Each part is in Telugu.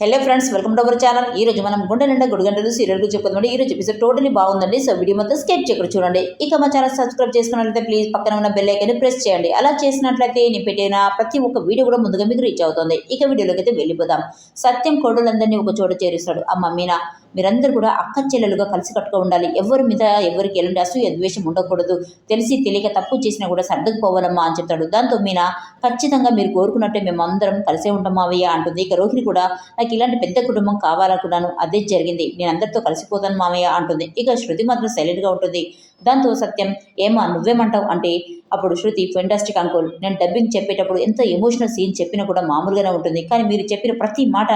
Hello friends welcome to our channel ఈ రోజు మనం గుండె నిండా గుడి గంటలు సీరియల్ గురించి చెప్పుకుందండి ఈ రోజు ఎపిసోడ్ టోటలీ బాగుందండి. సో వీడియో మొత్తం స్కెప్ చేయకుండా చూడండి. ఇక మా ఛానల్ సబ్స్క్రైబ్ చేసుకున్నట్లయితే ప్లీజ్ పక్కన ఉన్న బెల్ ఐకన్ ప్రెస్ చేయండి. అలా చేసినట్లయితే నేను పెట్టిన ప్రతి ఒక్క వీడియో కూడా ముందుగా మీకు రీచ్ అవుతుంది. ఇక వీడియోలోకి అయితే వెళ్ళిపోదాం. సత్యం కోడలందరినీ ఒక చోట చేరుస్తాడు. అమ్మ మీనా మీరందరూ కూడా అక్క చెల్లెలుగా కలిసి కట్టుకో ఉండాలి ఎవరి మీద ఎవరికి ఎలాంటి అసూయ ద్వేషం ఉండకూడదు. తెలిసి తెలియక తప్పు చేసినా కూడా సర్దుకుపోవాలమ్మా అని చెప్తాడు. దాంతో మీనా ఖచ్చితంగా మీరు కోరుకున్నట్టే మేము అందరం కలిసే ఉంటాం మావయ్య అంటుంది. ఇక రోహిణి కూడా నాకు ఇలాంటి పెద్ద కుటుంబం కావాలనుకున్నాను. అదే జరిగింది. నేను అందరితో కలిసిపోతాను మామయ్య అంటుంది. ఇక శృతి మాత్రం సైలెంట్గా ఉంటుంది. దాంతో సత్యం ఏమా నువ్వేమంటావు? అంటే అప్పుడు శృతి ఫెంటాస్టిక్ అంకుల్ నేను డబ్బింగ్ చెప్పేటప్పుడు ఎంత ఎమోషనల్ సీన్ చెప్పినా కూడా మామూలుగానే ఉంటుంది. కానీ మీరు చెప్పిన ప్రతి మాట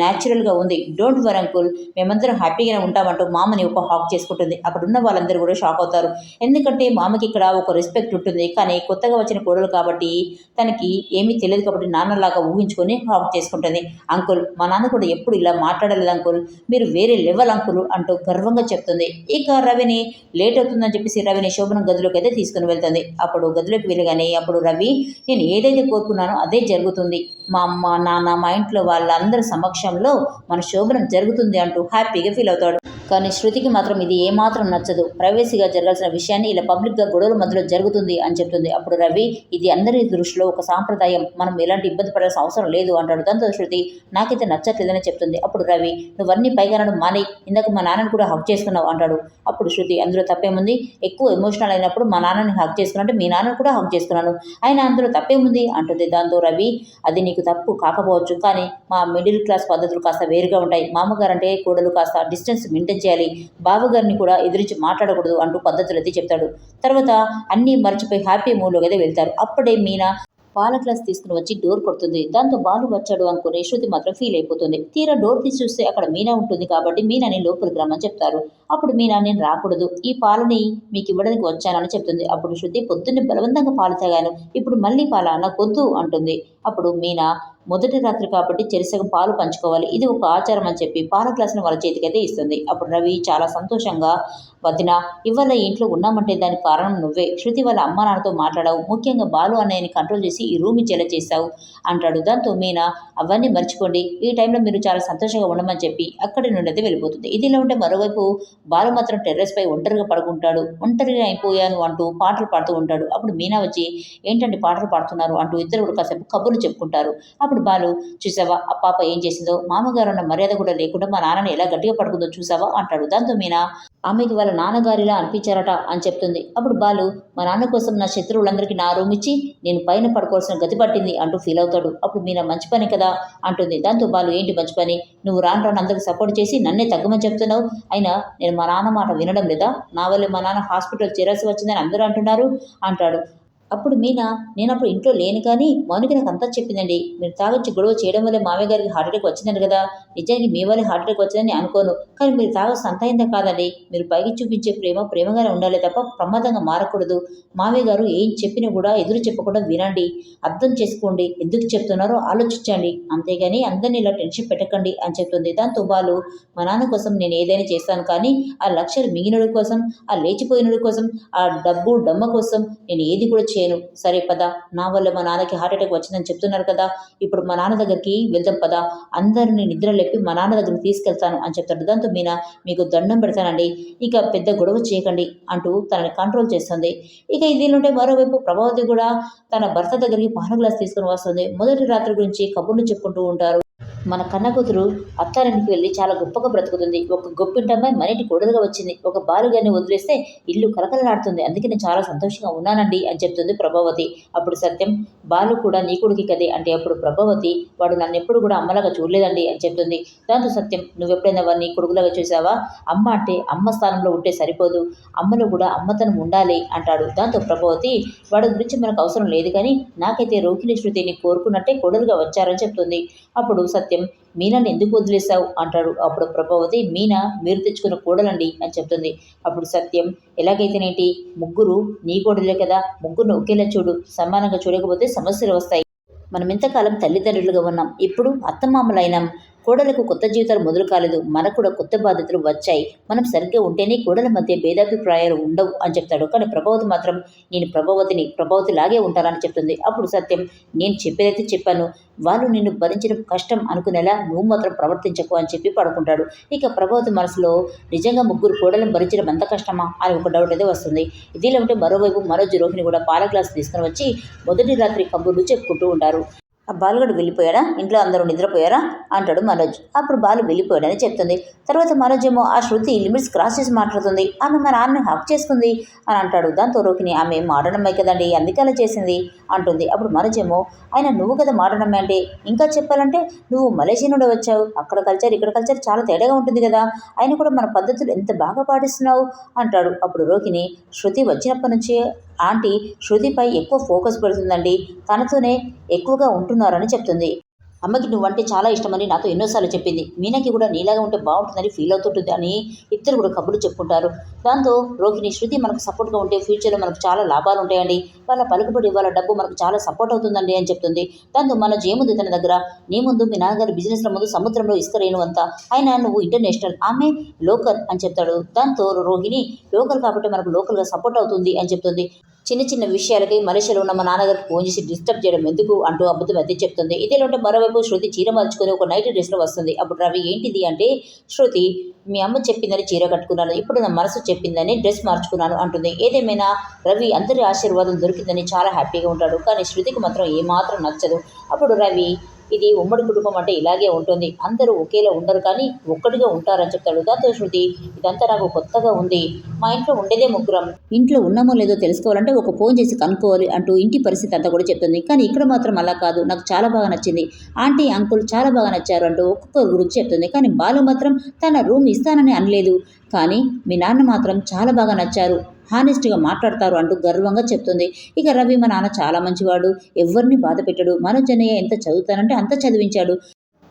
న్యాచురల్గా ఉంది. డోంట్ వర్ అంకుల్ మేమందరం హ్యాపీగానే ఉంటామంటూ మామని ఒక హాక్ చేసుకుంటుంది. అక్కడ ఉన్న వాళ్ళందరూ కూడా షాక్ అవుతారు. ఎందుకంటే మామకి ఇక్కడ ఒక రెస్పెక్ట్ ఉంటుంది. కానీ కొత్తగా వచ్చిన కోడలు కాబట్టి తనకి ఏమీ తెలియదు కాబట్టి నాన్నలాగా ఊహించుకొని హాక్ చేసుకుంటుంది. అంకుల్ మా నాన్న కూడా ఎప్పుడు ఇలా మాట్లాడలేదు అంకుల్ మీరు వేరే లెవెల్ అంకుల్ అంటూ గర్వంగా చెప్తుంది. ఇక రవిని లేట్ అవుతుంది అవుతుందని చెప్పేసి రవిని శోభనం గదిలోకి అయితే తీసుకుని వెళ్తుంది. అప్పుడు గదిలోకి వెళ్ళగానే అప్పుడు రవి నేను ఏదైతే కోరుకున్నానో అదే జరుగుతుంది. మా అమ్మ నాన్న మా ఇంట్లో వాళ్ళందరి సమక్షంలో మన శోభనం జరుగుతుంది అంటూ హ్యాపీగా ఫీల్ అవుతాడు. కానీ శృతికి మాత్రం ఇది ఏమాత్రం నచ్చదు. ప్రైవసీగా జరగాల్సిన విషయాన్ని ఇలా పబ్లిక్గా గొడవల మధ్యలో జరుగుతుంది అని చెప్తుంది. అప్పుడు రవి ఇది అందరి దృష్టిలో ఒక సాంప్రదాయం. మనం ఎలాంటి ఇబ్బంది పడాల్సిన అవసరం లేదు అంటాడు దాంతో శృతి. నాకైతే నచ్చట్లేదని చెప్తుంది. అప్పుడు రవి నువ్వన్నీ పైగానడం మానే ఇందాక మా నాన్నని కూడా హక్ చేసుకున్నావు అంటాడు. అప్పుడు శృతి అందులో తప్పేముంది? ఎక్కువ ఎమోషనల్ అయినప్పుడు మా నాన్నని హక్ చేసుకున్నట్టు మీ నాన్నని కూడా హక్ చేసుకున్నాను. ఆయన అందులో తప్పేముంది? అంటుంది దాంతో రవి. అది నీకు తప్పు కాకపోవచ్చు. కానీ మా మిడిల్ క్లాస్ పద్ధతులు కాస్త వేరుగా ఉంటాయి. మామగారు అంటే కూడలు కాస్త డిస్టెన్స్ మెయింటైన్ చేయాలి. బావగారిని కూడా ఎదిరించి మాట్లాడకూడదు అంటూ పద్ధతులు అయితే చెప్తాడు. తర్వాత అన్నీ మర్చిపోయి హ్యాపీ మూడ్లోకి అయితే వెళ్తారు. అప్పుడే మీనా పాల గ్లాస్ తీసుకుని వచ్చి డోర్ కొడుతుంది. దాంతో బాలు వచ్చాడు అనుకుని శృతి మాత్రం ఫీల్ అయిపోతుంది. తీరా డోర్ తీసి చూస్తే అక్కడ మీనా ఉంటుంది కాబట్టి మీనాని లోపలికి రమ్మని చెప్తారు. అప్పుడు మీనా నేను రాకూడదు. ఈ పాలని మీకు ఇవ్వడానికి వచ్చానని చెప్తుంది. అప్పుడు శృతి పొద్దున్నే బలవంతంగా పాలు తాగాను. ఇప్పుడు మళ్ళీ పాల? నాకు అంటుంది. అప్పుడు మీనా మొదటి రాత్రి కాబట్టి చెరిసగం పాలు పంచుకోవాలి. ఇది ఒక ఆచారం అని చెప్పి పాల గ్లాసును వాళ్ళ చేతికైతే ఇస్తుంది. అప్పుడు రవి చాలా సంతోషంగా వదిన ఇవాళ ఇంట్లో ఉన్నామంటే దానికి కారణం నువ్వే. శృతి వాళ్ళ అమ్మ నాన్నతో మాట్లాడావు. ముఖ్యంగా బాలు అన్నయ్యని కంట్రోల్ చేసి ఈ రూమ్ ఇచ్చేలా చేశావు అంటాడు. దాంతో మీనా అవన్నీ మర్చిపోండి. ఈ టైంలో మీరు చాలా సంతోషంగా ఉండమని చెప్పి అక్కడి నుండి అయితే వెళ్ళిపోతుంది. ఇదిలా ఉంటే మరోవైపు బాలు మాత్రం టెర్రస్ పై ఒంటరిగా పడుకుంటాడు. ఒంటరిగా అయిపోయాను అంటూ పాటలు పాడుతూ ఉంటాడు. అప్పుడు మీనా వచ్చి ఏంటంటే పాటలు పాడుతున్నారు? అంటూ ఇద్దరు కూడా కాసేపు కబుర్లు చెప్పుకుంటారు. అప్పుడు బాలు చూసావా ఆ పాప ఏం చేసిందో? మామగారు ఉన్న మర్యాద కూడా లేకుండా మా నాన్నని ఎలా గట్టిగా పడుకుందో చూసావా? అంటాడు. దాంతో మీనా ఆమెకి వాళ్ళ నాన్నగారిలా అనిపించారట అని చెప్తుంది. అప్పుడు బాలు మా నాన్న కోసం నా శత్రువులందరికీ నా రూమ్ ఇచ్చి నేను పైన పడుకోవాల్సిన గతి పట్టింది అంటూ ఫీల్ అవుతాడు. అప్పుడు మీనా మంచి పని కదా అంటుంది. దాంతో బాలు ఏంటి మంచి పని? నువ్వు రాను రాను అందరికి సపోర్ట్ చేసి నన్నే తగ్గమని చెప్తున్నావు. అయినా నేను మా నాన్న మాట వినడం లేదా? నా వల్లే మా నాన్న హాస్పిటల్ చేరాల్సి వచ్చిందని అందరూ అంటున్నారు అంటాడు. అప్పుడు మీనా నేను అప్పుడు ఇంట్లో లేను కానీ మౌనికి నాకు అంతా చెప్పిందండి. మీరు తాగొచ్చి గొడవ చేయడం వల్ల మామయ్య గారికి హార్ట్ అటాక్ వచ్చిందండి కదా. నిజానికి మీ వల్ల హార్ట్ అటాక్ వచ్చిందని అనుకోను. కానీ మీరు తాగొచ్చు అంత అయిందా కాదండి. మీరు పైకి చూపించే ప్రేమ ప్రేమగానే ఉండాలి తప్ప ప్రమాదంగా మారకూడదు. మామయ్య గారు ఏం చెప్పినా కూడా ఎదురు చెప్పకుండా వినండి. అర్థం చేసుకోండి. ఎందుకు చెప్తున్నారో ఆలోచించండి. అంతేగాని అందరినీ ఇలా టెన్షన్ పెట్టకండి అని చెప్తుంది. దాంతో బాలు మా నాన్న కోసం నేను ఏదైనా చేస్తాను కానీ ఆ లక్షలు మిగిలినడి కోసం ఆ లేచిపోయినడి కోసం ఆ డబ్బు డమ్మ కోసం నేను ఏది కూడా చేయను. సరే పద. నా వల్ల మా నాన్నకి హార్ట్అటాక్ వచ్చిందని చెప్తున్నారు కదా. ఇప్పుడు మా నాన్న దగ్గరికి వెళ్దాం పద. అందరిని నిద్ర లేపి మా నాన్న దగ్గరికి తీసుకెళ్తాను అని చెప్తాడు. దాంతో మీనా మీకు దండం పెడతానండి. ఇక పెద్ద గొడవ చేయకండి అంటూ తనని కంట్రోల్ చేస్తుంది. ఇక దీనింటే మరోవైపు ప్రభావతి కూడా తన భర్త దగ్గరికి పాన గ్లాస్ తీసుకుని వస్తుంది. మొదటి రాత్రి గురించి కబుర్లు చెప్పుకుంటూ ఉంటారు. మన కన్న కూతురు అత్తారింటికి వెళ్ళి చాలా గొప్పగా బ్రతుకుతుంది. ఒక గొప్పింటమ్మాయి ఇంటికి కోడలుగా వచ్చింది. ఒక బాలుగారిని వదిలేస్తే ఇల్లు కలకలలాడుతుంది. అందుకే నేను చాలా సంతోషంగా ఉన్నానండి అని చెప్తుంది ప్రభావతి. అప్పుడు సత్యం బాలు కూడా నీ కొడుకి కదే అంటే అప్పుడు ప్రభావతి వాడు నన్ను ఎప్పుడు కూడా అమ్మలాగా చూడలేదండి అని చెప్తుంది. దాంతో సత్యం నువ్వు ఎప్పుడైనా వాడిని కొడుకులాగా చూసావా? అమ్మ అంటే అమ్మ స్థానంలో ఉంటే సరిపోదు. అమ్మలో కూడా అమ్మతనం ఉండాలి అంటాడు. దాంతో ప్రభావతి వాడి గురించి మనకు అవసరం లేదు కానీ నాకైతే రోహిణి శృతిని కోరుకున్నట్టే కొడులుగా వచ్చారని చెప్తుంది అప్పుడు సత్యం సత్యం. మీనాని ఎందుకు వదిలేశావు? అంటాడు అప్పుడు ప్రభావతి. మీనా మీరు తెచ్చుకున్న కూడలండి అని చెప్తుంది. అప్పుడు సత్యం. ఎలాగైతేనేంటి? ముగ్గురు నీ కూడలే కదా. ముగ్గురు ఒకేలా చూడు. సమానంగా చూడకపోతే సమస్యలు వస్తాయి. మనం ఇంతకాలం తల్లిదండ్రులుగా ఉన్నాం. ఇప్పుడు అత్తమామలైనాం. కోడలకు కొత్త జీవితాలు మొదలు కాలేదు. మనకు కూడా కొత్త బాధ్యతలు వచ్చాయి. మనం సరిగ్గా ఉంటేనే కోడల మధ్య భేదాభిప్రాయాలు ఉండవు అని చెప్తాడు. కానీ ప్రభావతి మాత్రం నేను ప్రభావతిని ప్రభావతి లాగే ఉంటానని చెప్తుంది. అప్పుడు సత్యం నేను చెప్పేదైతే చెప్పాను. వాళ్ళు నిన్ను భరించడం కష్టం అనుకునేలా నువ్వు మాత్రం ప్రవర్తించకు అని చెప్పి పడుకుంటాడు. ఇక ప్రభావతి మనసులో నిజంగా ముగ్గురు కోడలను భరించడం అంత కష్టమా? అని ఒక డౌట్ అయితే వస్తుంది. ఇదిలా ఉంటే మరోవైపు మరో రోహిణి కూడా పాల గ్లాస్ తీసుకుని వచ్చి మొదటి రాత్రి కబుర్లు చెప్పుకుంటూ ఉంటారు. ఆ బాలుగడు వెళ్ళిపోయాడా? ఇంట్లో అందరూ నిద్రపోయారా? అంటాడు మనోజ్. అప్పుడు బాలు వెళ్ళిపోయాడని చెప్తుంది. తర్వాత మనోజ్ ఏమో ఆ శృతి లిమిట్స్ క్రాస్ చేసి మాట్లాడుతుంది. ఆమె మా నాన్నని హక్ చేసుకుంది అని అంటాడు. దాంతో రోకిని ఆమె మాడనమ్మాయి కదండి అందుకే అలా చేసింది అంటుంది. అప్పుడు మనోజ్ ఏమో ఆయన నువ్వు కదా మాడనమ్మాయి అంటే ఇంకా చెప్పాలంటే నువ్వు మలేషియా నుండి వచ్చావు. అక్కడ కల్చర్ ఇక్కడ కల్చర్ చాలా తేడాగా ఉంటుంది కదా. ఆయన కూడా మన పద్ధతులు ఎంత బాగా పాటిస్తున్నావు? అంటాడు. అప్పుడు రోకిని శృతి వచ్చినప్పటి నుంచి ఆంటీ శృతిపై ఎక్కువ ఫోకస్ పెడుతుందండి. తనతోనే ఎక్కువగా ఉంటున్నారని చెప్తుంది. అమ్మకి నువ్వంటే చాలా ఇష్టమని నాతో ఎన్నోసార్లు చెప్పింది. మీనాకి కూడా నీలాగా ఉంటే బాగుంటుందని ఫీల్ అవుతుంటుంది అని ఇద్దరు కూడా కబుర్లు చెప్పుకుంటారు. దాంతో రోహిణి శృతి మనకు సపోర్ట్గా ఉంటే ఫ్యూచర్లో మనకు చాలా లాభాలు ఉంటాయండి. వాళ్ళ పలుకుబడి వాళ్ళ డబ్బు మనకు చాలా సపోర్ట్ అవుతుందండి అని చెప్తుంది. దాంతో మన జయముంది తన దగ్గర నీ ముందు మీ నాన్నగారి బిజినెస్ల ముందు సముద్రంలో ఇసుకరేను అంత ఆయన నువ్వు ఇంటర్నేషనల్ ఆమె లోకల్ అని చెప్తాడు. దాంతో రోహిణి లోకల్ కాబట్టి మనకు లోకల్గా సపోర్ట్ అవుతుంది అని చెప్తుంది. చిన్న చిన్న విషయాలకి మలేషియాలో ఉన్న మా నాన్నగారికి ఫోన్ చేసి డిస్టర్బ్ చేయడం ఎందుకు అంటూ అబద్ధం అయితే చెప్తుంది. ఇదేలో ఉంటే మరోవైపు శృతి చీర మార్చుకొని ఒక నైట్ డ్రెస్లో వస్తుంది. అప్పుడు రవి ఏంటిది అంటే శృతి మీ అమ్మ చెప్పిందని చీర కట్టుకున్నాను. ఇప్పుడు నా మనసు చెప్పిందని డ్రెస్ మార్చుకున్నాను అంటుంది. ఏదేమైనా రవి అందరి ఆశీర్వాదం దొరికిందని చాలా హ్యాపీగా ఉంటాడు. కానీ శృతికి మాత్రం ఏమాత్రం నచ్చదు. అప్పుడు రవి ఇది ఉమ్మడి కుటుంబం అంటే ఇలాగే ఉంటుంది. అందరూ ఒకేలా ఉండరు కానీ ఒక్కటిగా ఉంటారని చెప్తాడు దాంతో శృతి ఇదంతా నాకు కొత్తగా ఉంది. మా ఇంట్లో ఉండేదే ముగ్గురం. ఇంట్లో ఉన్నామో లేదో తెలుసుకోవాలంటే ఒక ఫోన్ చేసి కనుక్కోవాలి అంటూ ఇంటి పరిస్థితి అంతా కూడా చెప్తుంది. కానీ ఇక్కడ మాత్రం అలా కాదు. నాకు చాలా బాగా నచ్చింది. ఆంటీ అంకుల్ చాలా బాగా నచ్చారు అంటూ ఒక్కొక్కరి గురించి చెప్తుంది. కానీ బాలు మాత్రం తన రూమ్ ఇస్తానని అనలేదు. కానీ మీ నాన్న మాత్రం చాలా బాగా నచ్చారు. హానెస్ట్గా మాట్లాడతారు అంటూ గర్వంగా చెప్తుంది. ఇక రవి మా నాన్న చాలా మంచివాడు. ఎవరిని బాధ పెట్టడు. మనోజన్నయ్య ఎంత చదువుతానంటే అంత చదివించాడు.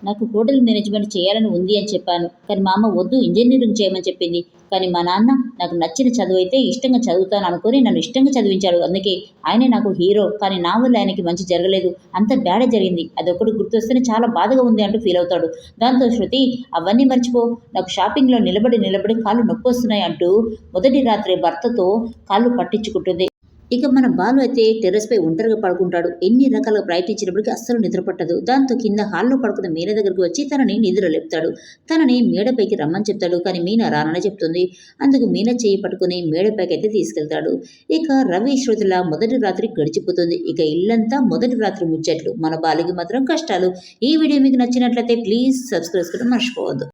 నాకు హోటల్ మేనేజ్మెంట్ చేయాలని ఉంది అని చెప్పాను. కానీ మా అమ్మ వద్దు ఇంజనీరింగ్ చేయమని చెప్పింది. కానీ మా నాన్న నాకు నచ్చిన చదువు అయితే ఇష్టంగా చదువుతాను అనుకుని నన్ను ఇష్టంగా చదివించాడు. అందుకే ఆయనే నాకు హీరో కానీ నా వల్ల ఆయనకి మంచి జరగలేదు. అంత బ్యాడ జరిగింది. అదొకటి గుర్తొస్తేనే చాలా బాధగా ఉంది అంటూ ఫీల్ అవుతాడు. దాంతో శృతి అవన్నీ మర్చిపో. నాకు షాపింగ్లో నిలబడి నిలబడి కాళ్ళు నొప్పి వస్తున్నాయి అంటూ మొదటి రాత్రి భర్తతో కాళ్ళు పట్టించుకుంటుంది. ఇక మన బాలు అయితే టెర్రస్ పై ఒంటరిగా పడుకుంటాడు. ఎన్ని రకాలుగా ప్రయత్నించినప్పటికీ అస్సలు నిద్ర పట్టదు దాంతో కింద హాల్లో పడుకున్న మీనా దగ్గరకు వచ్చి తనని నిద్ర లేపుతాడు. తనని మేడపైకి రమ్మని చెప్తాడు. కానీ మీనా రానని చెప్తుంది. అందుకు మీన చేయి పట్టుకుని మేడపైకి అయితే తీసుకెళ్తాడు. ఇక రవి శృతుల మొదటి రాత్రి గడిచిపోతుంది. ఇక ఇల్లంతా మొదటి రాత్రి ముచ్చట్లు. మన బాలుకి మాత్రం కష్టాలు. ఈ వీడియో మీకు నచ్చినట్లయితే ప్లీజ్ సబ్స్క్రైబ్ చేసుకోవడం మర్చిపోవద్దు.